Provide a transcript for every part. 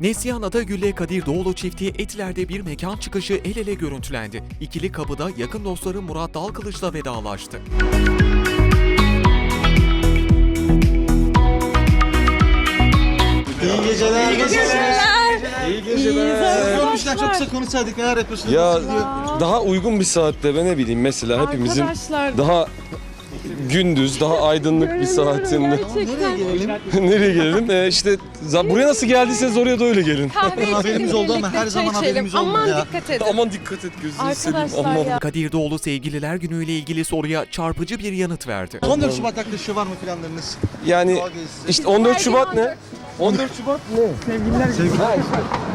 Neslihan Atagül'le Kadir Doğulu çifti Etiler'de bir mekan çıkışı el ele görüntülendi. İkili kapıda yakın dostları Murat Dalkılıç'la vedalaştı. İyi geceler. İyi geceler. İyi geceler. Görmüşler çok kısa konuşsaydık neler yapıyorsunuz? Ya daha uygun bir saatte ben ne bileyim mesela hepimizin Arkadaşlar daha gündüz, daha aydınlık bir saatinde. Nereye gelelim? Nereye gelelim? Ee, işte za- buraya nasıl geldiyseniz oraya da öyle gelin. kahve içelim, Haberimiz oldu ama birlikte her çay zaman içelim. haberimiz olmadı Aman ya. dikkat edin. Aman dikkat et gözünü seveyim. Arkadaşlar Aman. ya. Kadir Doğulu sevgililer günüyle ilgili soruya çarpıcı bir yanıt verdi. 14 Şubat yaklaşıyor var mı planlarınız? Yani Doğa gezisi. işte 14 Şubat ne? 14 Şubat ne? Sevgililer.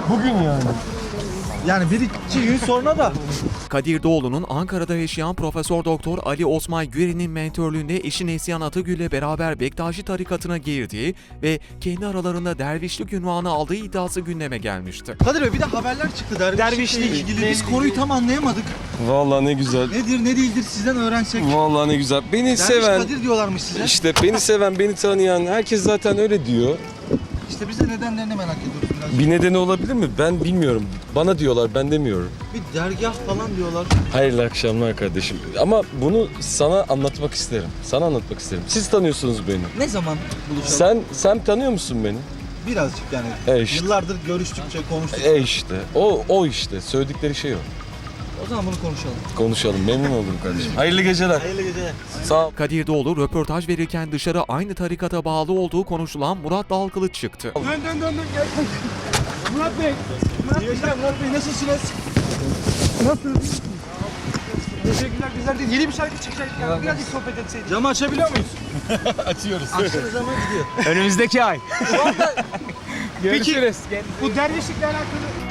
Bugün yani. Yani bir iki gün sonra da. Kadir Doğulu'nun Ankara'da yaşayan Profesör Doktor Ali Osman Güren'in mentörlüğünde eşi Neslihan Atagül'le beraber Bektaşi tarikatına girdiği ve kendi aralarında dervişlik ünvanı aldığı iddiası gündeme gelmişti. Kadir Bey bir de haberler çıktı dervişlikle Dervişlik ilgili. Biz konuyu tam anlayamadık. Vallahi ne güzel. Nedir ne değildir sizden öğrensek. Vallahi ne güzel. Beni Derviş seven, Kadir diyorlarmış size. işte beni seven, beni tanıyan herkes zaten öyle diyor. İşte biz de nedenlerini merak ediyoruz biraz. Bir nedeni olabilir mi? Ben bilmiyorum. Bana diyorlar, ben demiyorum. Bir dergah falan diyorlar. Hayırlı akşamlar kardeşim. Ama bunu sana anlatmak isterim. Sana anlatmak isterim. Siz tanıyorsunuz beni. Ne zaman buluşalım? Sen sen tanıyor musun beni? Birazcık yani. E işte. Yıllardır görüştükçe konuştuk. E işte. O o işte. Söyledikleri şey o. O zaman bunu konuşalım. Konuşalım. Memnun oldum kardeşim. Hayırlı geceler. Hayırlı geceler. Sağ ol. Kadir Doğulu röportaj verirken dışarı aynı tarikata bağlı olduğu konuşulan Murat Dalkılıç çıktı. Dön dön dön dön gel. Murat Bey. İyi geceler Murat Bey nasılsınız? Nasılsınız? Teşekkürler güzel değil. Yeni bir şarkı çıkacak. Ya. Birazcık sohbet etseydik. Camı açabiliyor muyuz? Açıyoruz. Açtığınız zaman gidiyor. Önümüzdeki ay. Görüşürüz. Bu dervişlikle alakalı